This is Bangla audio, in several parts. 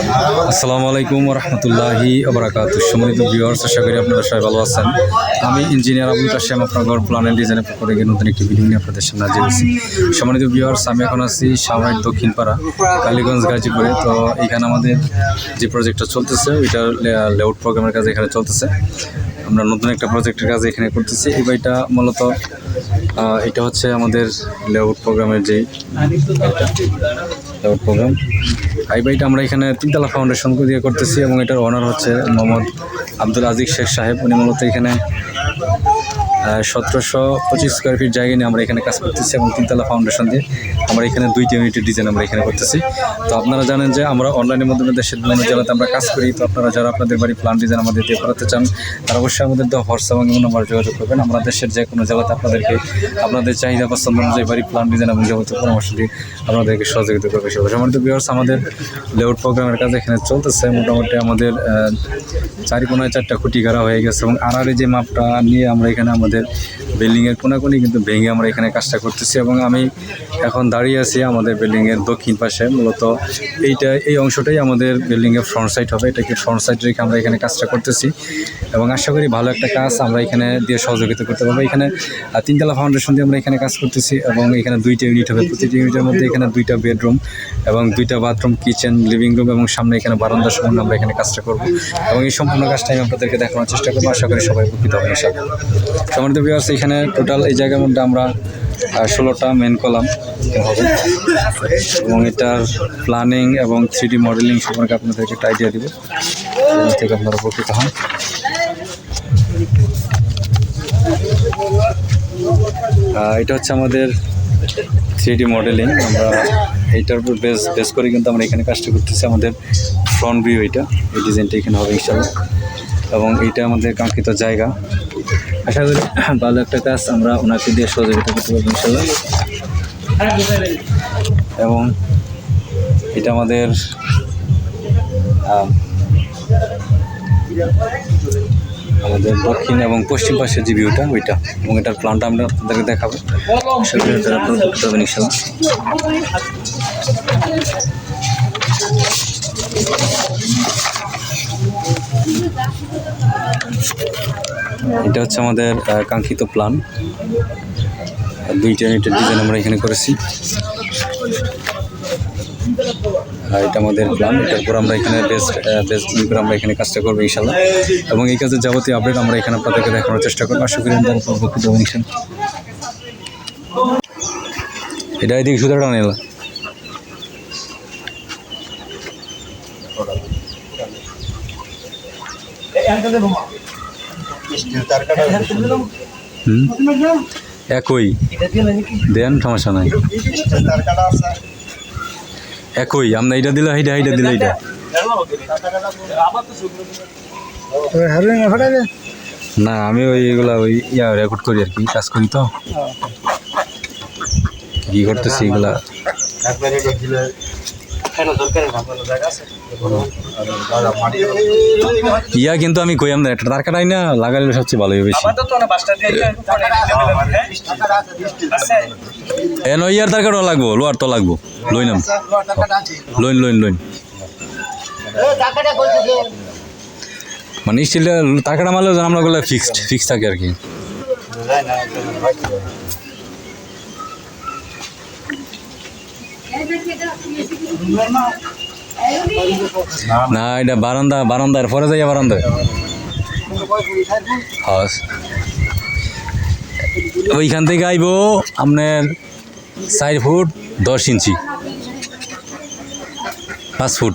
আসসালামু আলাইকুম রহমতুল্লাহি আবরাকাত সম্মানিত ভিউয়ার্স আশা করি আপনারা সবাই ভালো আছেন। আমি ইঞ্জিনিয়ার আবুল কাশেম, আপনার প্ল্যান অ্যান্ড ডিজাইনের পক্ষ থেকে নতুন একটি ভিডিও নিয়ে আপনাদের সামনে হাজির হয়েছি। সম্মানিত ভিউয়ার্স আমি এখন আছি সাভার দক্ষিণপাড়া, কালীগঞ্জ, গাজীপুরে। তো এখানে আমাদের যে প্রজেক্টটা চলতেছে, ওইটার লেআউট প্রোগ্রামের কাজ এখানে চলতেছে। আমরা নতুন একটা প্রজেক্টের কাজ এখানে করতেছি। এই বাড়িটা মূলত এটা হচ্ছে আমাদের লেআউট প্রোগ্রামের যে লেআউট প্রোগ্রাম এই আমরা এখানে তিনতলা ফাউন্ডেশন দিয়ে করতেছি এবং এটার অনার হচ্ছে মোহাম্মদ আব্দুল আজিক শেখ সাহেব। উনি মূলত এখানে সতেরোশো পঁচিশ স্কোয়ার ফিট জায়গা নিয়ে আমরা এখানে কাজ করতেছি এবং তিনতলা ফাউন্ডেশন দিয়ে আমরা এখানে দুইটি ইউনিটের ডিজাইন আমরা এখানে করতেছি। তো আপনারা জানেন যে আমরা অনলাইনের মাধ্যমে দেশের বিভিন্ন জেলাতে আমরা কাজ করি। তো আপনারা যারা আপনাদের বাড়ি প্ল্যান ডিজাইন আমাদের দিয়ে করাতে চান, তারা অবশ্যই আমাদের দেওয়া হোয়াটসঅ্যাপ এবং নাম্বার যোগাযোগ করবেন। আমরা দেশের যে কোনো জেলাতে আপনাদেরকে আপনাদের চাহিদা পছন্দ অনুযায়ী বাড়ি প্ল্যান ডিজাইন এবং যাবতীয় পরামর্শ দিয়ে আপনাদেরকে সহযোগিতা করবে। সবাই সম্মানিত বিয়ার্স আমাদের লেআউট প্রোগ্রামের কাজ এখানে চলতেছে। মোটামুটি আমাদের চারি কোনায় চারটা খুঁটি গাড়া হয়ে গেছে এবং আড়ারে যে মাপটা নিয়ে আমরা এখানে আমাদের আমাদের বিল্ডিংয়ের কোনাকুনি, কিন্তু ভেঙে আমরা এখানে কাজটা করতেছি এবং আমি এখন দাঁড়িয়ে আছি আমাদের বিল্ডিংয়ের দক্ষিণ পাশে। মূলত এইটা, এই অংশটাই আমাদের বিল্ডিংয়ের ফ্রন্ট সাইড হবে। এটাকে ফ্রন্ট সাইড রেখে আমরা এখানে কাজটা করতেছি। এবং আশা করি ভালো একটা কাজ আমরা এখানে দিয়ে সহযোগিতা করতে পারব। এখানে তিনতলা ফাউন্ডেশন দিয়ে আমরা এখানে কাজ করতেছি এবং এখানে দুইটা ইউনিট হবে। প্রতিটি ইউনিটের মধ্যে এখানে দুইটা বেডরুম এবং দুইটা বাথরুম কিচেন লিভিং রুম এবং সামনে এখানে বারান্দা সমান আমরা এখানে কাজটা করব। এবং এই সম্পূর্ণ কাজটা আমি আপনাদেরকে দেখানোর চেষ্টা করব। আশা করি সবাই উপকৃত হবে সম্মানিত ভিউয়ার্স এখানে টোটাল এই জায়গার মধ্যে আমরা ষোলোটা মেন কলাম হবে এবং এটার প্ল্যানিং এবং থ্রি মডেলিং সম্পর্কে আপনাদেরকে একটা আইডিয়া দিব। থেকে আপনারা উপকৃত হন। এটা হচ্ছে আমাদের থ্রি মডেলিং আমরা এইটার উপর বেস বেস করে কিন্তু আমরা এখানে কাজটা করতেছি। আমাদের ফ্রন্ট ভিউ এটা। এই ডিজাইনটা এখানে হবে ইনশাল্লাহ এবং এইটা আমাদের কাঙ্ক্ষিত জায়গা। আশা করি ভালো একটা কাজ আমরা ওনাকে দিয়ে সহযোগিতা করতে পারব ইনশাল্লাহ। এবং এটা আমাদের আমাদের দক্ষিণ এবং পশ্চিম পাশের যে ভিউটা ওইটা। এবং এটার প্ল্যানটা আমরা আপনাদেরকে দেখাবো। সেগুলো আপনারা উপকৃত হবেন ইনশাল্লাহ। এটা হচ্ছে আমাদের কাঙ্ক্ষিত প্ল্যান দুইটা ইউনিটের ডিজাইন আমরা এখানে করেছি। আর এটা আমাদের প্ল্যান এটার পর আমরা এখানে বেস্ট বেস্ট করে আমরা এখানে কাজটা করব ইনশাল্লাহ এবং এই কাজের যাবতীয় আপডেট আমরা এখানে আপনাদেরকে দেখানোর চেষ্টা করব। আশা করি হবেন ইনশাল্লাহ এটা এদিকে সুতরাং নিলাম হুম একই। দেন সমস্যা নাই। একই আমরা এইটা দিলে এইটা এইটা দিলে এইটা। না আমি ওই এগুলা ওই ইয়া রেকর্ড করি আর কি কাজ করি তো। কি করতেছি এগুলা? ইয়া কিন্তু আমি কইয়াম না একটা তার কাটাই না লাগালে সবচেয়ে ভালো বেশি। এ নয় ইয়ার তার কাটা লাগবো লোয়ার তো লাগবো। লই নাম। লইন লইন লইন। মানে স্টিলটা তার কাটা মারলেও আমরা গুলো ফিক্সড ফিক্স থাকে আর কি। না, এটা বারান্দা, বারান্দার পরে যাইয়া বারান্দায় ওইখান থেকে আইব আপনার চার ফুট দশ ইঞ্চি। পাঁচ ফুট।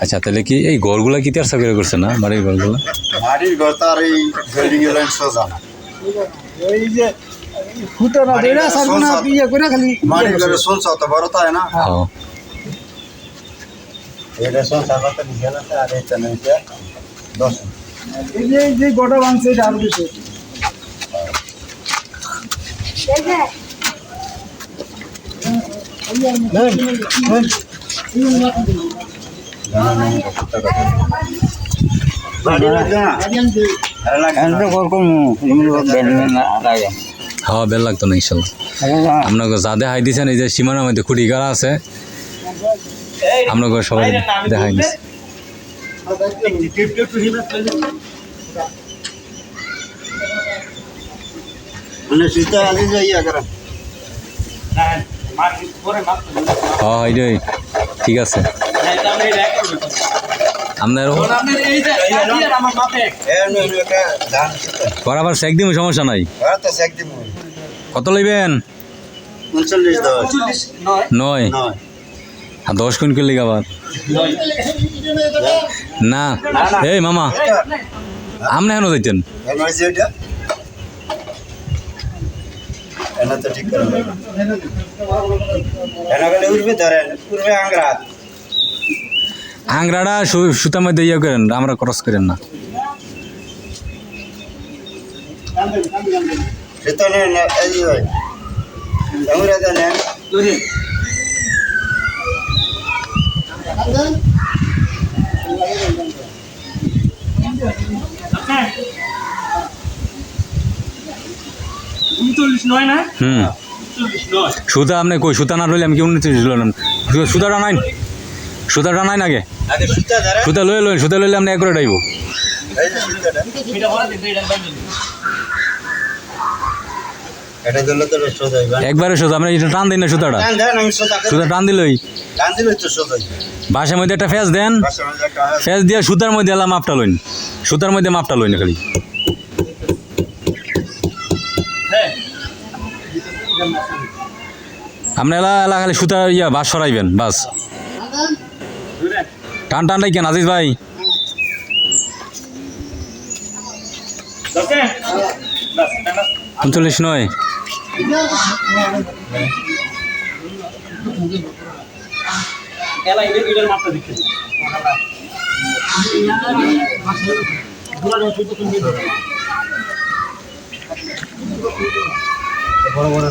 আচ্ছা তাহলে কি এই গড়গুলা কি তেরশো করে করছে না বাড়ির গড়গুলা? বাড়ির ঘর তো আর এই বিল্ডিং এর লাইন সোজা না এই যে ফুটো না দেনা সারবো না ইয়ে করে খালি বাড়ির ঘরে সোলসা তো বড় তাই না? হ্যাঁ। এটা সোলসা কত নিচে না আর এটা নিচে দশ। এই যে এই যে গোটা ভাঙছে এটা আরও নেন। না তো না হ্যাঁ বেল লাগতো না, ইনশাল্লাহ। আপনাকে যা দেখাই দিয়েছেন এই যে সীমানার মধ্যে খুঁটি গাড়া আছে, আপনাকে সবাই দেখাই দিচ্ছে হ্যাঁ এইটাই ঠিক আছে। আপনার বরাবর শেক দিম, সমস্যা নাই। সেক কত লইবেন? নয়। নয় আর দশ কোন করলি আবার না। এই মামা আপনি কেন যাইতেন এ নয় যে এটা এনা তো ঠিক করে। এনা উঠবে ধরেন উঠবে আংরা। আংরাটা সুতার মধ্যে ইয়ে করেন আমরা ক্রস করেন না। সীতা জানেন উনচল্লিশ নয় না? হুম। সুতা আপনি কই? সুতা না রইলে আমি কি উন্নতি লইলাম সুতাটা নাই সুতাটা নাই নাগে আগে। সুতা লই লই সুতা লইলে আপনি একরে ডাইব। সোজা একবারে সুতা আপনি এটা টান দিন না সুতাটা টান দেন আমি সোজা করে সুতা টান দিলই। সোজা বাসের মধ্যে একটা ফেস দেন। ফেস দিয়ে সুতার মধ্যে এলা মাপটা লইন। সুতার মধ্যে মাপটা লইন খালি। আপনি এলা এলা খালি সুতা ইয়া বাস সরাইবেন, বাস। টান টান কেন, আজিজ ভাই? উনচল্লিশ নয়। এলা এটা এটার মাপটা দেখতে হ্যাঁ কই বেচ দিব কথা বুঝলাম না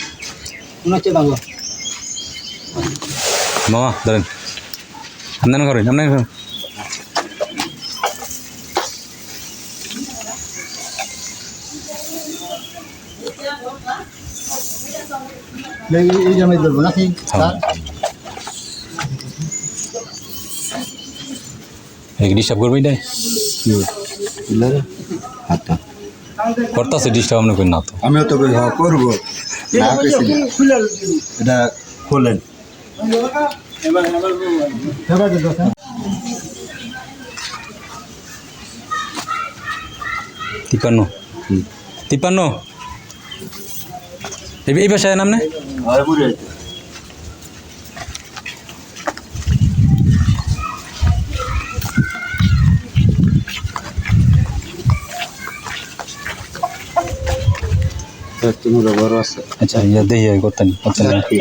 মামা ধরেন। আপনার করেন আপনার করেন। এই জামাই ধরবো নাকি? হ্যাঁ। ডিস্টার্ব করবে এটাই? করতেছে ডিস্টার্ব আপনি করেন না তো। আমিও তো কই হ্যাঁ করব। না কইছি না। খুলে এটা খোলেন। এবার দেখো তিপ্পান্ন? তিপ্পান্ন এই এই বাসায় নাম না? বুড়ে আচ্ছা ইয়া দেই করতেন করতেন। রেখে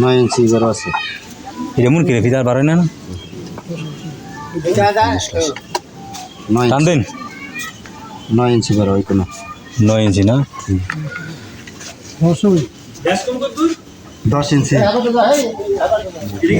নয় ইঞ্চি বড় আছে। এটা মন কিরে ফিদার বাড়ে না টান দেন নয় ইঞ্চি। বড় ওই কোনো। নয় ইঞ্চি না? দশ ইঞ্চি। কি